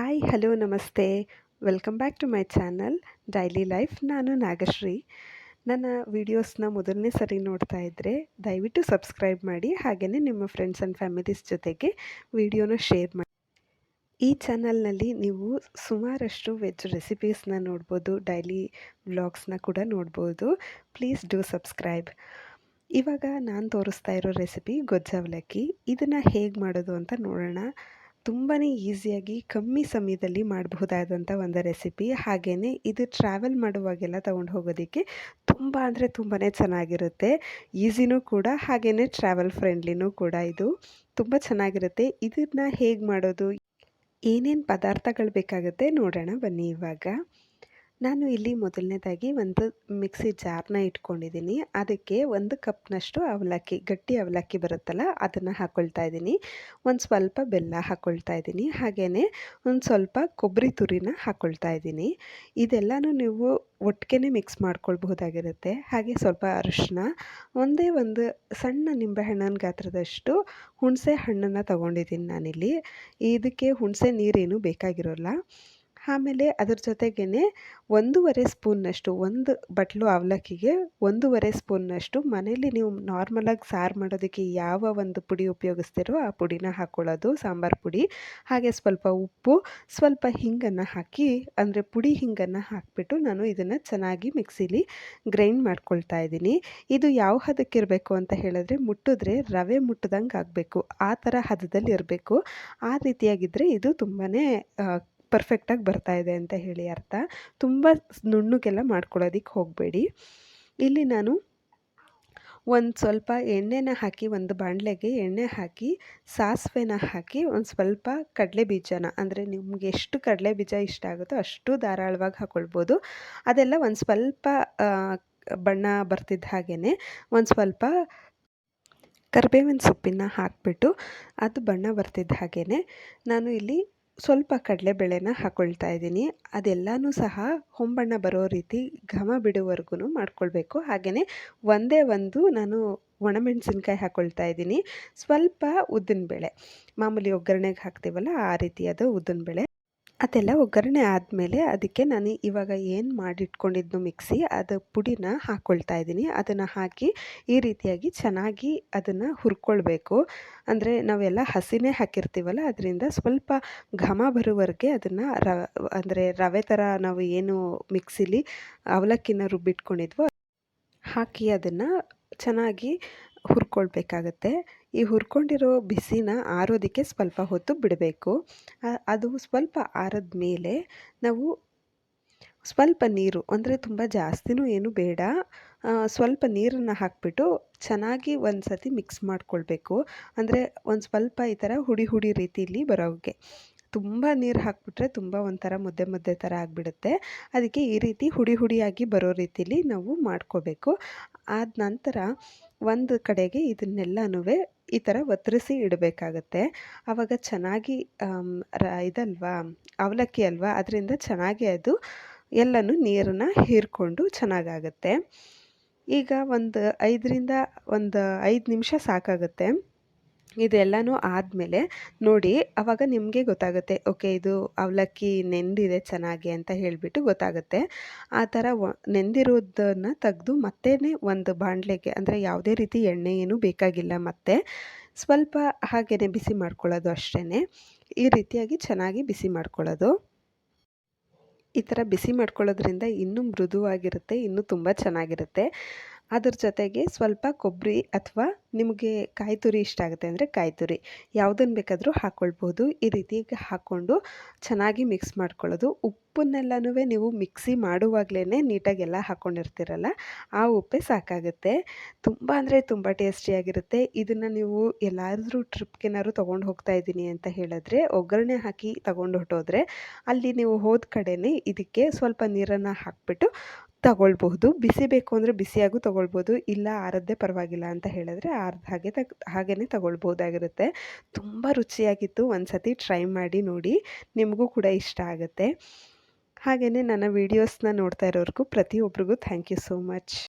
Hi hello ನಮಸ್ತೆ. Welcome back to my channel daily life ನಾನು ನಾಗಶ್ರೀ. ನನ್ನ ವೀಡಿಯೋಸ್ನ ಮೊದಲನೇ ಸರಿ ನೋಡ್ತಾ ಇದ್ದರೆ ದಯವಿಟ್ಟು ಸಬ್ಸ್ಕ್ರೈಬ್ ಮಾಡಿ ಹಾಗೆಯೇ ನಿಮ್ಮ ಫ್ರೆಂಡ್ಸ್ ಆ್ಯಂಡ್ ಫ್ಯಾಮಿಲೀಸ್ ಜೊತೆಗೆ ವಿಡಿಯೋನ ಶೇರ್ ಮಾಡಿ. ಈ ಚಾನಲ್ನಲ್ಲಿ ನೀವು ಸುಮಾರಷ್ಟು ವೆಜ್ ರೆಸಿಪೀಸ್ನ ನೋಡ್ಬೋದು ಡೈಲಿ ವ್ಲಾಗ್ಸ್ನ ಕೂಡ ನೋಡ್ಬೋದು. ಪ್ಲೀಸ್ ಡೂ ಸಬ್ಸ್ಕ್ರೈಬ್ ಇವಾಗ ನಾನು ತೋರಿಸ್ತಾ ಇರೋ ರೆಸಿಪಿ ಗೊಜ್ಜಾವಲಕ್ಕಿ. ಇದನ್ನು ಹೇಗೆ ಮಾಡೋದು ಅಂತ ನೋಡೋಣ. ತುಂಬಾ ಈಸಿಯಾಗಿ ಕಮ್ಮಿ ಸಮಯದಲ್ಲಿ ಮಾಡಬಹುದಾದಂಥ ಒಂದು ರೆಸಿಪಿ. ಹಾಗೆಯೇ ಇದು ಟ್ರಾವೆಲ್ ಮಾಡುವಾಗೆಲ್ಲ ತೊಗೊಂಡು ಹೋಗೋದಕ್ಕೆ ತುಂಬ ಅಂದರೆ ತುಂಬಾ ಚೆನ್ನಾಗಿರುತ್ತೆ. ಈಸಿನೂ ಕೂಡ ಹಾಗೆಯೇ ಟ್ರಾವೆಲ್ ಫ್ರೆಂಡ್ಲಿನೂ ಕೂಡ ಇದು ತುಂಬ ಚೆನ್ನಾಗಿರುತ್ತೆ. ಇದನ್ನು ಹೇಗೆ ಮಾಡೋದು, ಏನೇನು ಪದಾರ್ಥಗಳು ಬೇಕಾಗುತ್ತೆ ನೋಡೋಣ ಬನ್ನಿ ಇವಾಗ. ನಾನು ಇಲ್ಲಿ ಮೊದಲನೇದಾಗಿ ಒಂದು ಮಿಕ್ಸಿ ಜಾರ್ನ ಇಟ್ಕೊಂಡಿದ್ದೀನಿ. ಅದಕ್ಕೆ ಒಂದು ಕಪ್ನಷ್ಟು ಅವಲಕ್ಕಿ, ಗಟ್ಟಿ ಅವಲಕ್ಕಿ ಬರುತ್ತಲ್ಲ, ಅದನ್ನು ಹಾಕ್ಕೊಳ್ತಾ ಇದ್ದೀನಿ. ಒಂದು ಸ್ವಲ್ಪ ಬೆಲ್ಲ ಹಾಕ್ಕೊಳ್ತಾ ಇದ್ದೀನಿ. ಹಾಗೆಯೇ ಒಂದು ಸ್ವಲ್ಪ ಕೊಬ್ಬರಿ ತುರಿನ ಹಾಕ್ಕೊಳ್ತಾ ಇದ್ದೀನಿ. ಇದೆಲ್ಲನೂ ನೀವು ಒಟ್ಟಿಗೆ ಮಿಕ್ಸ್ ಮಾಡ್ಕೊಳ್ಬಹುದಾಗಿರುತ್ತೆ. ಹಾಗೆ ಸ್ವಲ್ಪ ಅರಿಶಿನ, ಒಂದೇ ಒಂದು ಸಣ್ಣ ನಿಂಬೆಹಣ್ಣಿನ ಗಾತ್ರದಷ್ಟು ಹುಣಸೆ ಹಣ್ಣನ್ನು ತಗೊಂಡಿದ್ದೀನಿ ನಾನಿಲ್ಲಿ. ಇದಕ್ಕೆ ಹುಣಸೆ ನೀರೇನು ಬೇಕಾಗಿರೋಲ್ಲ. ಆಮೇಲೆ ಅದ್ರ ಜೊತೆಗೇ ಒಂದೂವರೆ ಸ್ಪೂನ್ನಷ್ಟು ಒಂದು ಬಟ್ಲು ಅವಲಕ್ಕಿಗೆ ಒಂದೂವರೆ ಸ್ಪೂನ್ನಷ್ಟು ಮನೇಲಿ ನೀವು ನಾರ್ಮಲಾಗಿ ಸಾರು ಮಾಡೋದಕ್ಕೆ ಯಾವ ಒಂದು ಪುಡಿ ಉಪಯೋಗಿಸ್ತೀರೋ ಆ ಪುಡಿನ ಹಾಕ್ಕೊಳ್ಳೋದು ಸಾಂಬಾರು ಪುಡಿ, ಹಾಗೆ ಸ್ವಲ್ಪ ಉಪ್ಪು, ಸ್ವಲ್ಪ ಹಿಂಗನ್ನು ಹಾಕಿ, ಅಂದರೆ ಪುಡಿ ಹಿಂಗನ್ನು ಹಾಕಿಬಿಟ್ಟು ನಾನು ಇದನ್ನು ಚೆನ್ನಾಗಿ ಮಿಕ್ಸಿಲಿ ಗ್ರೈಂಡ್ ಮಾಡ್ಕೊಳ್ತಾ ಇದ್ದೀನಿ. ಇದು ಯಾವ ಹದಕ್ಕಿರಬೇಕು ಅಂತ ಹೇಳಿದ್ರೆ ಮುಟ್ಟಿದ್ರೆ ರವೆ ಮುಟ್ಟದಂಗೆ ಆಗಬೇಕು ಆ ಥರ ಹದದಲ್ಲಿ ಇರಬೇಕು. ಆ ರೀತಿಯಾಗಿದ್ದರೆ ಇದು ತುಂಬಾ ಪರ್ಫೆಕ್ಟಾಗಿ ಬರ್ತಾ ಇದೆ ಅಂತ ಹೇಳಿ ಅರ್ಥ. ತುಂಬ ನುಣ್ಣಗೆಲ್ಲ ಮಾಡ್ಕೊಳ್ಳೋದಕ್ಕೆ ಹೋಗಬೇಡಿ. ಇಲ್ಲಿ ನಾನು ಒಂದು ಸ್ವಲ್ಪ ಎಣ್ಣೆನ ಹಾಕಿ, ಒಂದು ಬಾಣಲೆಗೆ ಎಣ್ಣೆ ಹಾಕಿ, ಸಾಸಿವೆನ ಹಾಕಿ, ಒಂದು ಸ್ವಲ್ಪ ಕಡಲೆ ಬೀಜನ, ಅಂದರೆ ನಿಮ್ಗೆ ಎಷ್ಟು ಕಡಲೆ ಬೀಜ ಇಷ್ಟ ಆಗುತ್ತೋ ಅಷ್ಟು ಧಾರಾಳವಾಗಿ ಹಾಕ್ಕೊಳ್ಬೋದು ಅದೆಲ್ಲ ಒಂದು ಸ್ವಲ್ಪ ಬಣ್ಣ ಬರ್ತಿದ್ದ ಹಾಗೇ ಒಂದು ಸ್ವಲ್ಪ ಕರಿಬೇವಿನ ಸೊಪ್ಪಿನ ಹಾಕಿಬಿಟ್ಟು ಅದು ಬಣ್ಣ ಬರ್ತಿದ್ದ ಹಾಗೇ ನಾನು ಇಲ್ಲಿ ಸ್ವಲ್ಪ ಕಡಲೆಬೇಳೆನ ಹಾಕ್ಕೊಳ್ತಾ ಇದ್ದೀನಿ. ಅದೆಲ್ಲನೂ ಸಹ ಹೊಂಬಣ್ಣ ಬರೋ ರೀತಿ ಘಮ ಬಿಡುವವರೆಗೂ ಮಾಡ್ಕೊಳ್ಬೇಕು. ಹಾಗೆಯೇ ಒಂದೇ ಒಂದು ನಾನು ಒಣಮೆಣಸಿನ್ಕಾಯಿ ಹಾಕ್ಕೊಳ್ತಾ ಇದ್ದೀನಿ. ಸ್ವಲ್ಪ ಉದ್ದಿನಬೇಳೆ. ಮಾಮೂಲಿ ಒಗ್ಗರಣೆಗೆ ಹಾಕ್ತೀವಲ್ಲ ಆ ರೀತಿಯಾದ ಉದ್ದಿನಬೇಳೆ. ಅದೆಲ್ಲ ಒಗ್ಗರಣೆ ಆದಮೇಲೆ ಅದಕ್ಕೆ ನಾನು ಇವಾಗ ಏನು ಮಾಡಿಟ್ಕೊಂಡಿದ್ದು ಮಿಕ್ಸಿ, ಅದು ಪುಡಿನ ಹಾಕ್ಕೊಳ್ತಾ ಇದ್ದೀನಿ. ಅದನ್ನು ಹಾಕಿ ಈ ರೀತಿಯಾಗಿ ಚೆನ್ನಾಗಿ ಅದನ್ನು ಹುರ್ಕೊಳ್ಬೇಕು. ಅಂದರೆ ನಾವೆಲ್ಲ ಹಸಿನೇ ಹಾಕಿರ್ತೀವಲ್ಲ, ಅದರಿಂದ ಸ್ವಲ್ಪ ಘಮ ಬರುವವರೆಗೆ ಅದನ್ನು ರ, ಅಂದರೆ ರವೆ ಥರ ನಾವು ಏನು ಮಿಕ್ಸಿಲಿ ಅವಲಕ್ಕಿನ ರುಬ್ಬಿಟ್ಕೊಂಡಿದ್ವೋ ಹಾಕಿ ಅದನ್ನು ಚೆನ್ನಾಗಿ ಹುರ್ಕೊಳ್ಬೇಕಾಗತ್ತೆ. ಈ ಹುರ್ಕೊಂಡಿರೋ ಬಿಸಿನ ಆರೋದಕ್ಕೆ ಸ್ವಲ್ಪ ಹೊತ್ತು ಬಿಡಬೇಕು. ಅದು ಸ್ವಲ್ಪ ಆರಿದ ಮೇಲೆ ನಾವು ಸ್ವಲ್ಪ ನೀರು, ಅಂದರೆ ತುಂಬ ಜಾಸ್ತಿನೂ ಏನು ಬೇಡ ಸ್ವಲ್ಪ ನೀರನ್ನು ಹಾಕಿಬಿಟ್ಟು ಚೆನ್ನಾಗಿ ಒಂದು ಸತಿ ಮಿಕ್ಸ್ ಮಾಡ್ಕೊಳ್ಬೇಕು. ಅಂದರೆ ಒಂದು ಸ್ವಲ್ಪ ಈ ಥರ ಹುಡಿ ಹುಡಿ ರೀತಿಯಲ್ಲಿ ಬರೋಗೆ ತುಂಬ ನೀರು ಹಾಕಿಬಿಟ್ರೆ ತುಂಬ ಒಂಥರ ಮುದ್ದೆ ಮುದ್ದೆ ಥರ ಆಗಿಬಿಡುತ್ತೆ. ಅದಕ್ಕೆ ಈ ರೀತಿ ಹುಡಿ ಹುಡಿಯಾಗಿ ಬರೋ ರೀತಿಲಿ ನಾವು ಮಾಡ್ಕೋಬೇಕು. ಆದ ನಂತರ ಒಂದು ಕಡೆಗೆ ಇದನ್ನೆಲ್ಲನೂ ಈ ಥರ ಒತ್ತರಿಸಿ ಇಡಬೇಕಾಗತ್ತೆ. ಆವಾಗ ಚೆನ್ನಾಗಿ ಇದಲ್ವಾ, ಅವಲಕ್ಕಿ ಅಲ್ವಾ, ಅದರಿಂದ ಚೆನ್ನಾಗಿ ಅದು ಎಲ್ಲನೂ ನೀರನ್ನು ಹೀರಿಕೊಂಡು ಚೆನ್ನಾಗಾಗತ್ತೆ. ಈಗ ಒಂದು ಐದರಿಂದ ಒಂದು ಐದು ನಿಮಿಷ ಸಾಕಾಗುತ್ತೆ. ಇದೆಲ್ಲನೂ ಆದಮೇಲೆ ನೋಡಿ ಅವಾಗ ನಿಮಗೆ ಗೊತ್ತಾಗುತ್ತೆ, ಓಕೆ, ಇದು ಅವಲಕ್ಕಿ ನೆಂದಿದೆ ಚೆನ್ನಾಗಿ ಅಂತ ಹೇಳಿಬಿಟ್ಟು ಗೊತ್ತಾಗುತ್ತೆ. ಆ ಥರ ನೆಂದಿರೋದನ್ನು ತೆಗೆದು ಮತ್ತೆ ಒಂದು ಬಾಣಲೆಗೆ, ಅಂದರೆ ಯಾವುದೇ ರೀತಿ ಎಣ್ಣೆ ಏನೂ ಬೇಕಾಗಿಲ್ಲ ಮತ್ತೆ, ಸ್ವಲ್ಪ ಹಾಗೆಯೇ ಬಿಸಿ ಮಾಡ್ಕೊಳ್ಳೋದು ಅಷ್ಟೇ ಈ ರೀತಿಯಾಗಿ ಚೆನ್ನಾಗಿ ಬಿಸಿ ಮಾಡ್ಕೊಳ್ಳೋದು. ಈ ಥರ ಬಿಸಿ ಮಾಡ್ಕೊಳ್ಳೋದ್ರಿಂದ ಇನ್ನೂ ಮೃದುವಾಗಿರುತ್ತೆ, ಇನ್ನೂ ತುಂಬ ಚೆನ್ನಾಗಿರುತ್ತೆ. ಅದ್ರ ಜೊತೆಗೆ ಸ್ವಲ್ಪ ಕೊಬ್ಬರಿ ಅಥವಾ ನಿಮಗೆ ಕಾಯಿ ತುರಿ ಇಷ್ಟ ಆಗುತ್ತೆ ಅಂದರೆ ಕಾಯಿ ತುರಿ ಯಾವುದನ್ನು ಬೇಕಾದರೂ ಹಾಕ್ಕೊಳ್ಬೋದು ಈ ರೀತಿ ಹಾಕ್ಕೊಂಡು ಚೆನ್ನಾಗಿ ಮಿಕ್ಸ್ ಮಾಡ್ಕೊಳ್ಳೋದು. ಉಪ್ಪನ್ನೆಲ್ಲನೂ ನೀವು ಮಿಕ್ಸಿ ಮಾಡುವಾಗಲೇ ನೀಟಾಗಿ ಎಲ್ಲ ಹಾಕ್ಕೊಂಡಿರ್ತೀರಲ್ಲ ಆ ಉಪ್ಪೇ ಸಾಕಾಗುತ್ತೆ. ತುಂಬ ಅಂದರೆ ತುಂಬ ಟೇಸ್ಟಿಯಾಗಿರುತ್ತೆ ಇದನ್ನು ನೀವು ಎಲ್ಲಾದರೂ ಟ್ರಿಪ್ಗೇನಾದ್ರು ತೊಗೊಂಡು ಹೋಗ್ತಾ ಇದ್ದೀನಿ ಅಂತ ಹೇಳಿದ್ರೆ, ಒಗ್ಗರಣೆ ಹಾಕಿ ತೊಗೊಂಡು ಹೊಟ್ಟೋದ್ರೆ ಅಲ್ಲಿ ನೀವು ಹೋದ ಕಡೆನೇ ಇದಕ್ಕೆ ಸ್ವಲ್ಪ ನೀರನ್ನು ಹಾಕಿಬಿಟ್ಟು ತಗೊಳ್ಬಹುದು. ಬಿಸಿ ಬೇಕು ಅಂದರೆ ಬಿಸಿಯಾಗೂ ತಗೊಳ್ಬೋದು ಇಲ್ಲ ಆರದ್ದೇ ಪರವಾಗಿಲ್ಲ ಅಂತ ಹೇಳಿದ್ರೆ ಆರ್ದ ಹಾಗೆ ತಗ್ ಹಾಗೇ ತಗೊಳ್ಬೋದಾಗಿರುತ್ತೆ ತುಂಬ ರುಚಿಯಾಗಿತ್ತು ಒಂದು ಸತಿ ಟ್ರೈ ಮಾಡಿ ನೋಡಿ, ನಿಮಗೂ ಕೂಡ ಇಷ್ಟ ಆಗುತ್ತೆ. ಹಾಗೆಯೇ ನನ್ನ ವೀಡಿಯೋಸ್ನ ನೋಡ್ತಾ ಇರೋರ್ಗೂ ಪ್ರತಿಯೊಬ್ರಿಗೂ ಥ್ಯಾಂಕ್ ಯು ಸೋ ಮಚ್.